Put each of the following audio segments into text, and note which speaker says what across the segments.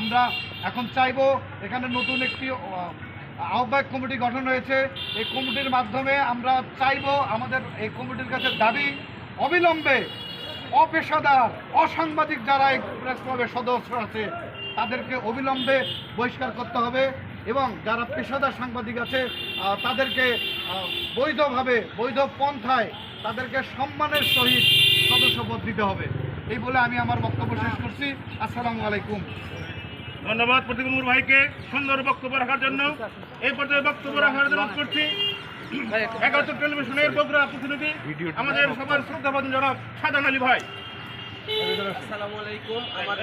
Speaker 1: আমরা এখন চাইব এখানে নতুন একটি আহ্বায়ক কমিটি গঠন হয়েছে। এই কমিটির মাধ্যমে আমরা চাইব আমাদের এই কমিটির কাছে দাবি অবিলম্বে অপেশাদার, অসাংবাদিক যারা এই প্রেস ক্লাবের সদস্য আছে, তাদেরকে অবিলম্বে বহিষ্কার করতে হবে এবং যারা পেশাদার সাংবাদিক আছে তাদেরকে বৈধভাবে, বৈধ পন্থায় তাদেরকে সম্মানের সহিত সদস্যপদ দিতে হবে। এই বলে আমি আমার বক্তব্য শেষ করছি। আসসালামু আলাইকুম।
Speaker 2: ধন্যবাদ প্রতিকুমুর ভাইকে সুন্দর বক্তব্য রাখার জন্য। এই পর্যায়ে বক্তব্য রাখার জন্য করছি। একাত্তর টেলিভিশনের বগুড়া প্রতিনিধি, আমাদের সবার শ্রদ্ধাবাদন জনাব সাদান আলী ভাই।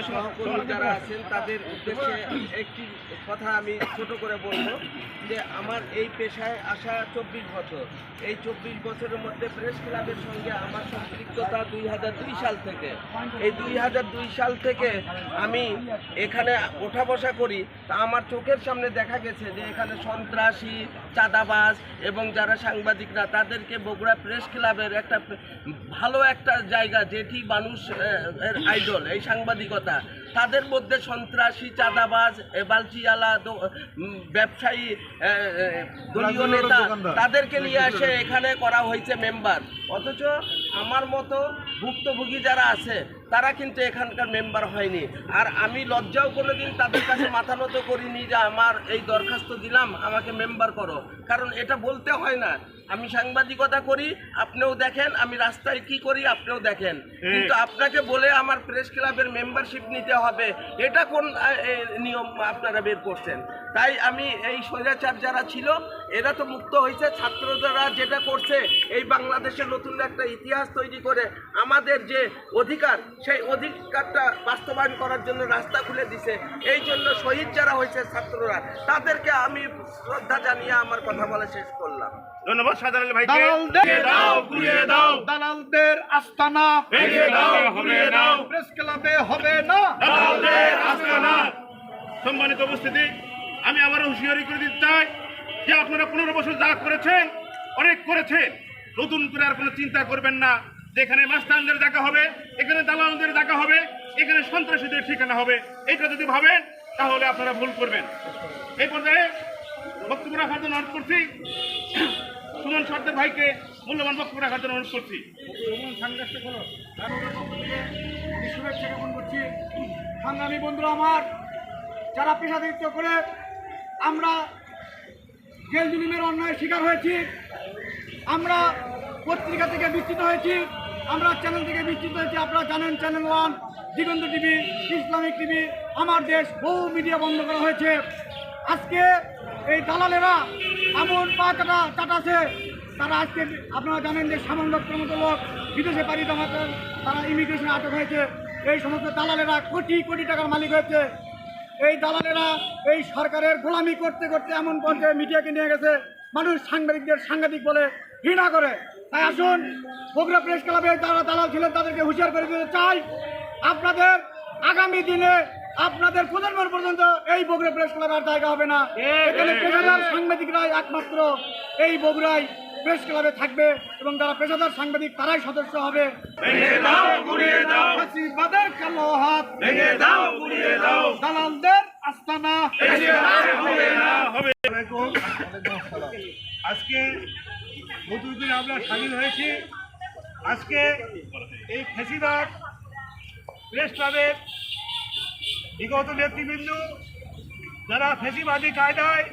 Speaker 3: সহকর্মী যারা আছেন, তাদের উদ্দেশ্যে একটি কথা আমি ছোট করে বলব, যে আমার এই পেশায় আসা চব্বিশ বছর। এই চব্বিশ বছরের মধ্যে সঙ্গে আমার দুই সাল থেকে। এই দুই হাজার দুই সাল থেকে আমি এখানে ওঠা বসা করি। তা আমার চোখের সামনে দেখা গেছে যে এখানে সন্ত্রাসী, চাঁদাবাজ এবং যারা সাংবাদিকরা, তাদেরকে বগুড়া প্রেস ক্লাবের একটা ভালো একটা জায়গা, যেটি মানুষ এর আইডল এই সাংবাদিকতা। তাদের মধ্যে সন্ত্রাসী চাঁদাবাজ বালচিয়ালা ব্যবসায়ী দলীয় নেতা তাদেরকে নিয়ে আসে এখানে করা হয়েছে মেম্বার অথচ আমার মতো ভুক্তভোগী যারা আছে তারা কিন্তু এখানকার মেম্বার হয়নি। আর আমি লজ্জাও কোনোদিন তাদের কাছে মাথা নত করিনি যে আমার এই দরখাস্ত দিলাম আমাকে মেম্বার করো। কারণ এটা বলতে হয় না। আমি সাংবাদিকতা করি আপনিও দেখেন আমি রাস্তায় কি করি আপনিও দেখেন। কিন্তু আপনাকে বলে আমার প্রেস ক্লাবের মেম্বারশিপ নিতে হবে এটা কোন নিয়ম আপনারা বের করছেন? তাই আমি এই স্বৈরাচার যারা ছিল এরা তো মুক্ত হয়েছে। ছাত্ররা যেটা করছে এই বাংলাদেশের নতুন একটা ইতিহাস তৈরি করে আমাদের যে অধিকার সেই অধিকারটা বাস্তবায়ন করার জন্য রাস্তা খুলে দিছে। এই জন্য শহীদ যারা হয়েছে ছাত্ররা তাদেরকে আমি শ্রদ্ধা জানিয়ে আমার কথা বলা শেষ করলাম।
Speaker 2: ধন্যবাদ সাদান আলী ভাইকে।
Speaker 1: দালালদের
Speaker 2: ঘুরিয়ে দাও ঘুরিয়ে দাও।
Speaker 1: দালালদের আস্তানা।
Speaker 2: ভেঙে দাও ঘুরিয়ে দাও।
Speaker 1: প্রেস ক্লাবে হবে না।
Speaker 2: আস্তানা। সম্মানিত উপস্থিতি আমি আবার হুঁশিয়ারি করে দিতে চাই যে আপনারা পনেরো বছর যা করেছেন অনেক করেছেন। নতুন করে আর কোনো চিন্তা করবেন না। যে এখানে মাস্তানদের দেখা হবে, এখানে দালালদের দেখা হবে, এখানে সন্ত্রাসীদের ঠিকানা হবে। এটা যদি ভাবেন, তাহলে আপনারা ভুল করবেন। এই পর্যায়ে বক্তব্য রাখার জন্য অনুরোধ করছি। সুমন সর্দার ভাইকে মূল্যবান বক্তব্য রাখার জন্য অনুরোধ করছি।
Speaker 1: সংগ্রামী বন্ধুরা আমার, যারা পেশাদারিত্ব করে, আমরা জেল জুলুমের অন্যায়ের শিকার হয়েছি। আমরা পত্রিকা থেকে বিস্তৃত হয়েছি। আমরা চ্যানেল থেকে বিস্তৃত হয়েছি। আপনারা জানেন channel one Diganta TV Islamic TV Amar Desh, বহু মিডিয়া বন্ধ করা হয়েছে। আজকে এই দালালেরা এমন পা চাটা চাটাছে, তারা আজকে আপনারা জানেন যে সামান্য দপ্তরের মতো লোক বিদেশে পাড়ি জমাতে তারা ইমিগ্রেশনে আটক হয়েছে। এই সমস্ত দালালেরা কোটি কোটি টাকার মালিক হয়েছে। এই দালালেরা এই সরকারের গোলামি করতে করতে এমন পর্যায়ে মিডিয়াকে নিয়ে গেছে। মানুষ সাংবাদিকদের সাংবাদিক বলে ঘৃণা করে। তাই আসুন বগুড়া প্রেস ক্লাবে যারা দালাল ছিলেন তাদেরকে হুঁশিয়ার করে দিতে চাই। আপনাদের আগামী দিনে আপনাদের প্রজন্ম পর্যন্ত এই বগুড়া প্রেস ক্লাবে আর জায়গা হবে না। এখানে পেশাদার সাংবাদিকরাই একমাত্র এই বগুড়ায় প্রেস ক্লাবে থাকবে এবং যারা পেশাদার সাংবাদিক তারাই সদস্য হবে। কালো হাত। দালালদের আস্তানা।
Speaker 4: আজকে নতুন করে আমরা স্বাধীন হয়েছি। আজকে এই ফেসিবাদ প্রেস ক্লাবের বিগত নেতৃবৃন্দ, যারা ফেসিবাদী কায়দায়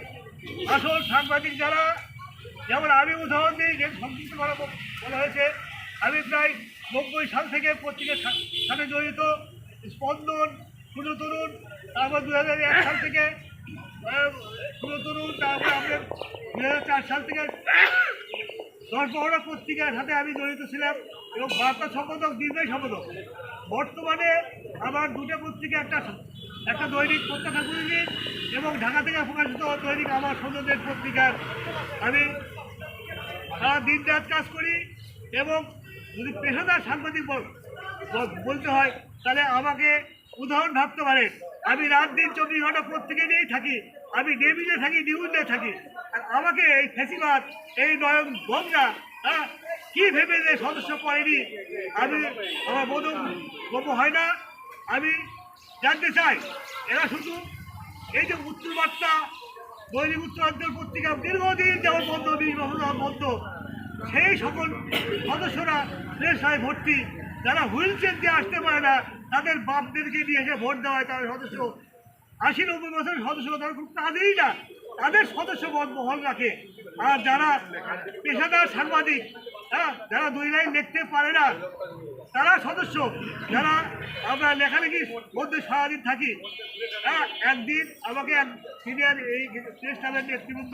Speaker 4: আসল সাংবাদিক যারা, যেমন আমি উদাহরণ দিই, যে সংযুক্ত করা বলা হয়েছে, আমি প্রায় নব্বই সাল থেকে পত্রিকার সাথে জড়িত, স্পন্দন শুধু তরুণ, তারপর দু হাজার এক সাল থেকে শুধু তরুণ, তারপর আমাদের দু হাজার চার সাল থেকে বারোটা পত্রিকার সাথে আমি জড়িত ছিলাম এবং বার্তা সম্পাদক নির্বাহী সম্পাদক। বর্তমানে আমার দুটো পত্রিকা, একটা একটা দৈনিক প্রত্যাশা করিনি এবং ঢাকা থেকে প্রকাশিত দৈনিক আমার সৌন্দর্যের পত্রিকার আমি সারা দিন রাত কাজ করি এবং যদি পেশাদার সাংবাদিক বল- বল- বলতে হয়, তাহলে আমাকে উদাহরণ ভাবতে পারেন। আমি রাত দিন চব্বিশ ঘণ্টা পত্রিকা নিয়েই থাকি, আমি ডেভিলে থাকি, নিউজে থাকি। আমাকে এই ফেসিবাদ, এই নয়ন গঙ্গা হ্যাঁ? কি ভেবে যে সদস্য করেনি আমি, আমার বোধ গল্প হয় না। আমি জানতে চাই, এরা শুধু এই যে উত্তর বার্তা দৈনিক উত্তরাঞ্চল পত্রিকা দীর্ঘদিন যেমন বন্ধ বিশ বন্ধ সেই সকল সদস্যরা পেশায় ভর্তি, যারা হুইল চেয়ার দিয়ে আসতে পারে না তাদের বাপদেরকে নিয়ে এসে ভোট দেওয়া হয় তাদের সদস্য আশি নব্বই বছরের সদস্য তারা খুব কাঁদেই না। তাদের সদস্য বহল রাখে। আর যারা পেশাদার সাংবাদিক হ্যাঁ যারা দুই লাইন লিখতে পারে না, তারা সদস্য, যারা আমরা লেখালেখির মধ্যে সারাদিন থাকি হ্যাঁ একদিন আমাকে এক সিনিয়র এই প্রেস নেতৃবৃন্দ